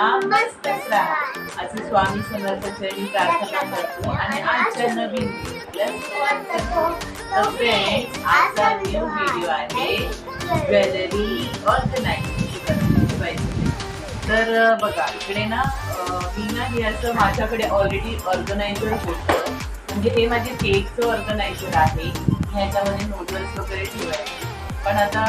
तुम्ही सर्व मस्त ना मस्तच असं स्वामी प्रार्थना करतो. आणि आजच्या नवीन फ्रेंड्स आजचा न्यू व्हिडिओ आहे. ज्वेलरी ऑर्गनाईज तर बघा इकडे ना मी ना हे असं माझ्याकडे ऑलरेडी ऑर्गनायझर होतं. म्हणजे हे माझे केकचं ऑर्गनायझर आहे. ह्याच्यामध्ये नूडल्स वगैरे ठेवायचे. पण आता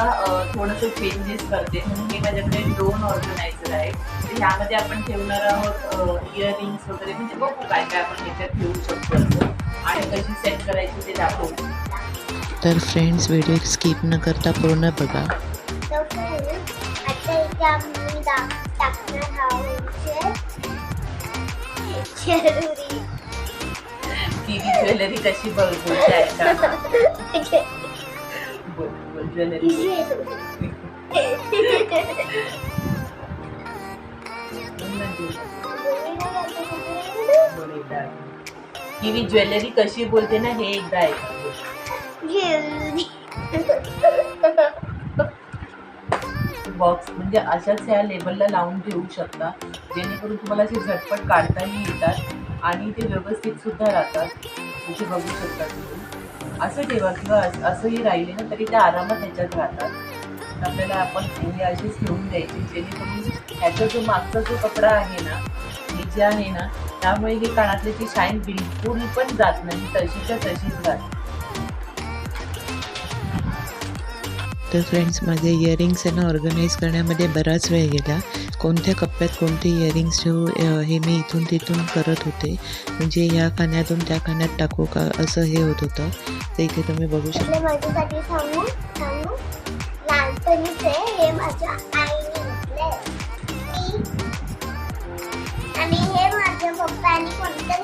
थोडंसं चेंजेस करते. म्हणून हे माझ्याकडे ड्रोन ऑर्गनायझर आहे. तर ह्यामध्ये आपण ठेवणार आहोत इयरिंग्स वगैरे. म्हणजे बघू काय काय आपण ह्याच्यात ठेवू शकतो. आणि कशी सेट करायची ते दाखवू. तर फ्रेंड्स व्हिडिओ स्किप न करता पूर्ण बघा. ज्वेलरी कशी बघ ज्वेलरी मी ज्वेलरी कशी बोलते ना हे एकदा ऐका. बॉक्स म्हणजे अशाच या लेबलला लावून ठेवू शकता जेणेकरून तुम्हाला असे झटपट काढताही येतात आणि ते व्यवस्थित सुद्धा राहतात. इथे बघू शकता तुम्ही. असं ठेवा किंवा असंही राहिले ना तरी ते आरामात ह्याच्यात राहतात. आपल्याला आपण हे अशीच ठेवून द्यायची जेणेकरून ह्याचा जो मागचा जो कपडा आहे ना हे जे आहे ना त्यामुळे हे कानातले ती शाईन बिलकुल पण जात नाही तशीच्या तशीच जात. तर फ्रेंड्स माझे इयरिंग्स यांना ऑर्गनाईज करण्यामध्ये बराच वेळ गेला. कोणत्या कप्प्यात कोणते इयरिंग्स ठेवू हे मी इथून तिथून करत होते. म्हणजे या कानातून त्या कानात टाकू का असं हे होत होतं. तर इथे तुम्ही बघू शकता. आपल्या माझ्यासाठी सांगू सांगू. लहानपणीच आहे हे माझ्या आईने मी आणि हे माझ्या पप्पानी कोणतं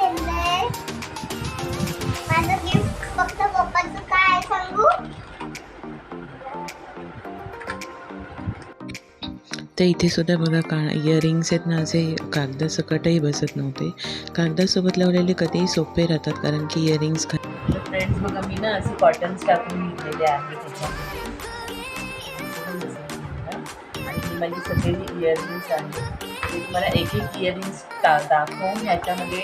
तर इथे सुद्धा बघा का इयरिंग्स आहेत ना असे कागदासकटही बसत नव्हते. कागदासोबत लावलेले कधीही सोपे राहतात कारण की इयरिंग्स खा फ्रेंड्स बघा मी ना असे कॉटन्स टाकून घेतलेले आहे आणि माझी सगळी इयरिंग्स आहे मी तुम्हाला एक एक इयरिंग्स टा दाखवून ह्याच्यामध्ये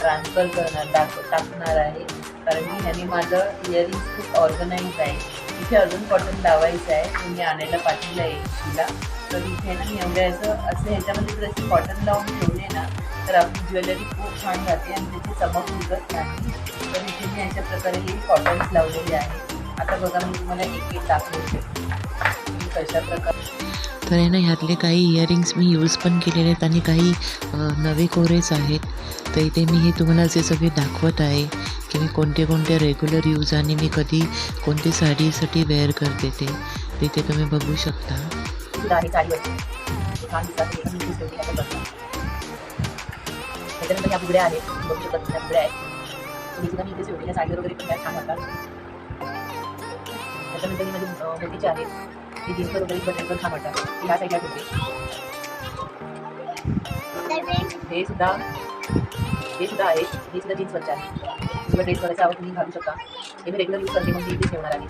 ट्रान्सफर करणार दाख टाकणार आहे. कारण की ह्याने माझं इयरिंग्स खूप ऑर्गनाईज आहे. इथे अजून कॉटन लावायचं आहे तुम्ही मी आणायला पाठवलं आहे तिला कधी इथे ना मी असं असं ह्याच्यामध्ये जर अशी कॉटन लावून ठेवले ना तर आपली ज्वेलरी खूप छान राहते आणि त्याची चमक निघत नाही तर इथे मी अशा प्रकारे हे कॉटन्स लावलेले आहे. आता बघा मी तुम्हाला एक एक दाखवते. कशा प्रकारे तर आहे ना ह्यातले काही इयरिंग्स मी यूज पण केलेले आहेत आणि काही नवे कोरेच आहेत. तर इथे मी हे तुम्हाला जे सगळे दाखवत आहे की मी कोणते कोणते रेग्युलर यूज आणि मी कधी कोणती साडीसाठी वेअर करते ते. तिथे तुम्ही बघू शकता. सुद्धा आहे साडीवरची छान दिसतात ते पण मी ठेवली आहे त्याच्यानंतर ह्या बुगड्या आहेत बघू शकतात ह्या बुगड्या आहेत मी सुद्धा मी इथे ठेवली ह्या साडीवर वगैरे पण छान वाटतात त्याच्यानंतर ही माझी मोठीचे आहेत ती जीन्सवर वगैरे पण एकदम छान वाटतात ती ह्या साईडला ठेवते हे सुद्धा हे सुद्धा आहे. हे सुद्धा जीन्सवरचे आहे. किंवा ड्रेस करायचा आवड तुम्ही घालू शकता. हे मी रेग्युलर यूज करते मग मी इथे ठेवणार आहे.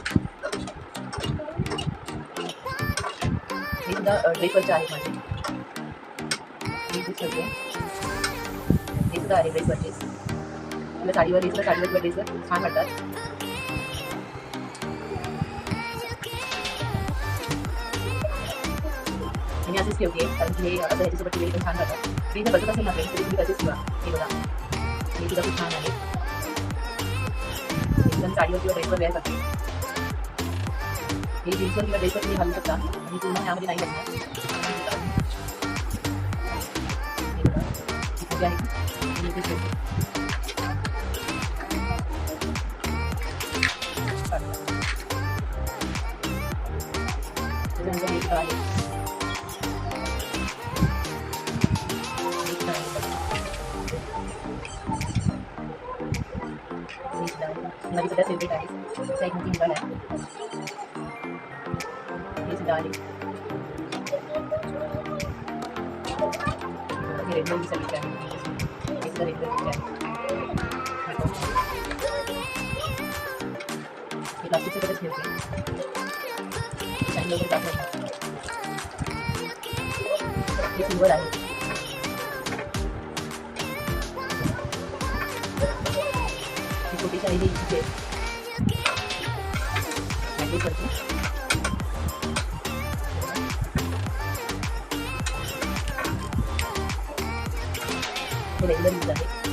हे सुद्धा ड्रेसवरचे आहे माझे मी इथे ठेवते हे सुद्धा आहे ड्रेसवरचे तुला साडीवर ड्रेसवर साडीवर किंवा ड्रेसवर छान वाटतात हे मी असेच ठेवते कारण की हे असं ह्याच्यासोबत ठेवले पण छान राहतात ते जर बसत असेल ना फ्रेंड्स तरी तुम्ही तसेच ठेवा हे बघा. हे सुद्धा खूप छान आहे. एकदम साडीवर किंवा ड्रेसवर वेअर करते हे जीन्सवर किंवा ड्रेसवर तुम्ही घालू शकता आणि पूर्ण ह्यामध्ये नाही घालणार हे बघा. इथे आहे आणि इथे ठेवते. त्याच्यानंतर हे सुद्धा आहे हे सुद्धा आहे बघा. हे सुद्धा आहे. माझी सगळ्यात फेवरेट आहे त्याचा एक मोठी मोबाईल आहे हे सुद्धा आहे हे रेग्युलर यूज आहे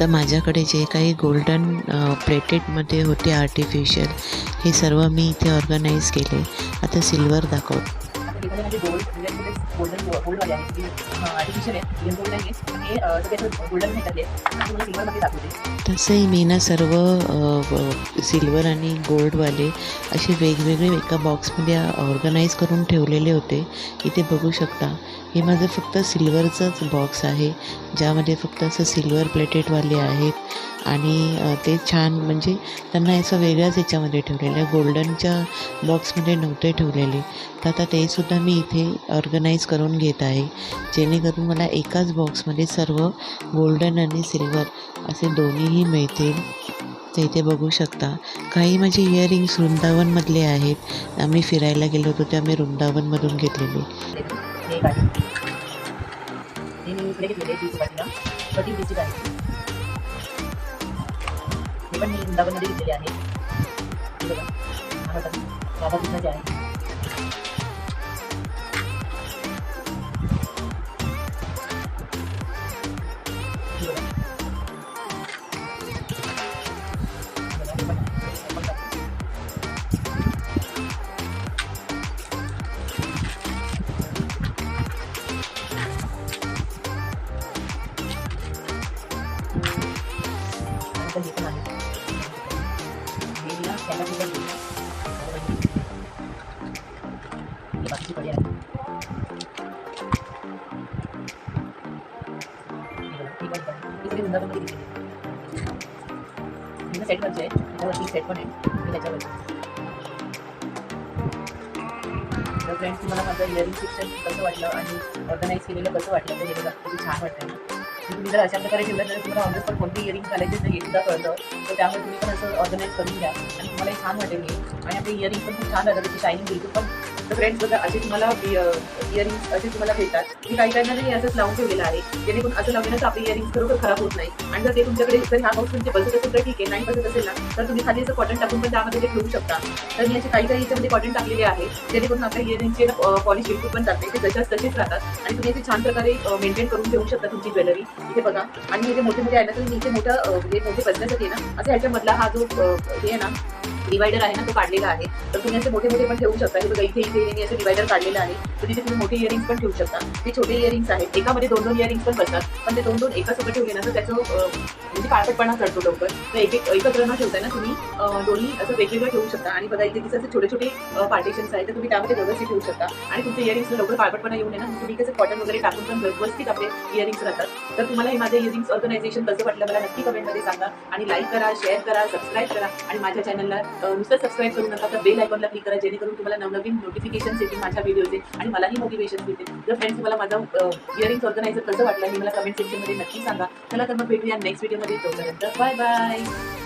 तर माझ्याकडे जे काही गोल्डन प्लेटेडमध्ये होते आर्टिफिशियल हे सर्व मी इथे ऑर्गनाईज केले. आता सिल्वर दाखव त्याच्यामध्ये गोल्ड म्हणजे गोल्डन गोल्डवाले आहे जे आर्टिफिशियल आहे रिअल गोल्ड नाही आहे हे अं, सगळे गोल्डन ह्याच्यातले तुम्हाला सिल्वरमध्ये दाखवते तसंही मी ना सर्व सिल्वर आणि गोल्डवाले असे वेगवेगळे एका बॉक्समध्ये ऑर्गनाईज करून ठेवलेले होते इथे बघू शकता हे माझं फक्त सिल्वरचंच बॉक्स आहे ज्यामध्ये फक्त असं सिल्वर प्लेटेडवाले आहेत. आणि ते छान म्हणजे त्यांना असं वेगळ्याच याच्यामध्ये ठेवलेलं आहे. गोल्डनच्या बॉक्समध्ये नव्हते ठेवलेले. तर आता तेसुद्धा मी इथे ऑर्गनाईज करून घेत आहे. जेणेकरून मला एकाच बॉक्समध्ये सर्व गोल्डन आणि सिल्वर असे दोन्हीही मिळतील. ते इथे बघू शकता. काही माझे इयरिंग्स वृंदावनमधले आहेत. आम्ही फिरायला गेलो होतो ते आम्ही वृंदावनमधून घेतलेले. हे एक आहे हे मी इकडे घेतलेले तीस वाटीला कटिंग पीसची आहे हे पण मी वृंदावनमध्ये सेटवरचे आहे त्याच्यावरती सेट पण आहे मी त्याच्यावरचे तर फ्रेंड्स तुम्हाला माझं इयरिंग शिक्षण कसं वाटलं आणि ऑर्गनाईज केलेलं कसं वाटलं तर हे बघा किती छान वाटतं तुम्ही जर अशा प्रकारे ठेवलं तर तुम्हाला ऑन द स्पॉट कोणते इयरिंग घालायचे तर हे सुद्धा कळतं. तर त्यामुळे तुम्ही पण असं ऑर्गनाईज करून घ्या. आणि तुम्हाला छान वाटेल हे. आणि आपले इयरिंग पण खूप छान राहतात त्याची शायनिंग बिलकुल पण. तर फ्रेंड्स बघा असे तुम्हाला इयरिंग्स असे तुम्हाला भेटतात. मी काही काही हे असंच लावून ठेवलेलं आहे जेणेकरून असं लावलं तर आपले इयरिंग्स खरोखर खराब होत नाही. आणि जर ते तुमच्याकडे जर ह्या बॉक्स तुमचे बसत असेल तर ठीक आहे. नाही बसत असेल ना तर तुम्ही खाली असं कॉटन टाकून पण त्यामध्ये ते ठेवू शकता. तर मी असे काही काही याच्यामध्ये कॉटन टाकलेले आहे जेणेकरून आपल्या इयरिंगचे पॉलिश बिलकुल पण जाते. ते जशाच तसेच राहतात. आणि तुम्ही ते छान प्रकारे मेंटेन करून ठेवू शकता तुमची ज्वेलरी इथे बघा. आणि हे जे मोठे मोठे आहे ना तर मी इथे मोठं अं, म्हणजे मोठे बसण्यासाठी ना असं ह्याच्यामधला हा जो हे आहे ना डिवायडर आहे ना तो काढलेला आहे. तर तुम्ही असे मोठे मोठे पण ठेवू शकता. हे बघा इथे इथे मी असे डिवायडर काढलेलं आहे. तर तिथे तुम्ही मोठे इयरिंग्स पण ठेवू शकता. ते छोटे इयरिंग्स आहेत एकामध्ये दोन दोन इयरिंग्स पण बसतात. पण ते दोन दोन एकासोबत ठेवले ना तर त्याचं म्हणजे काळपटपणा चढतो लवकर. तर एक एक एकत्र न ठेवताय ना तुम्ही दोन्ही असं वेगवेगळं ठेवू शकता. आणि बघा इथे तिथे असे छोटे छोटे पार्टिशन्स आहेत. तर तुम्ही त्यामध्ये व्यवस्थित ठेवू शकता. आणि तुमचे इयरिंग्स लवकर काळपटपणा येऊ नये ना. तुम्ही कसं कॉटन वगैरे टाकून पण व्यवस्थित आपले इयरिंग्स राहतात. तर तुम्हाला हे माझे इयरिंग्स ऑर्गनायझेशन कसं वाटलं मला नक्की कमेंटमध्ये सांगा. आणि लाईक करा शेअर करा सबस्क्राईब करा. आणि माझ्या चॅनलला नुसतं सबस्क्राईब करू नका तर बेल आयकॉनला क्लिक करा जेणेकरून तुम्हाला नवनवीन नोटिफिकेशन येतील माझ्या व्हिडिओचे आणि मलाही मोटिवेशन मिळते जर फ्रेंड्स तुम्हाला माझा इयरिंग्स ऑर्गनायझर कसं वाटलं हे मला कमेंट सेक्शनमध्ये नक्की सांगा. चला तर मग भेटूया नेक्स्ट व्हिडिओमध्ये तोपर्यंत बाय बाय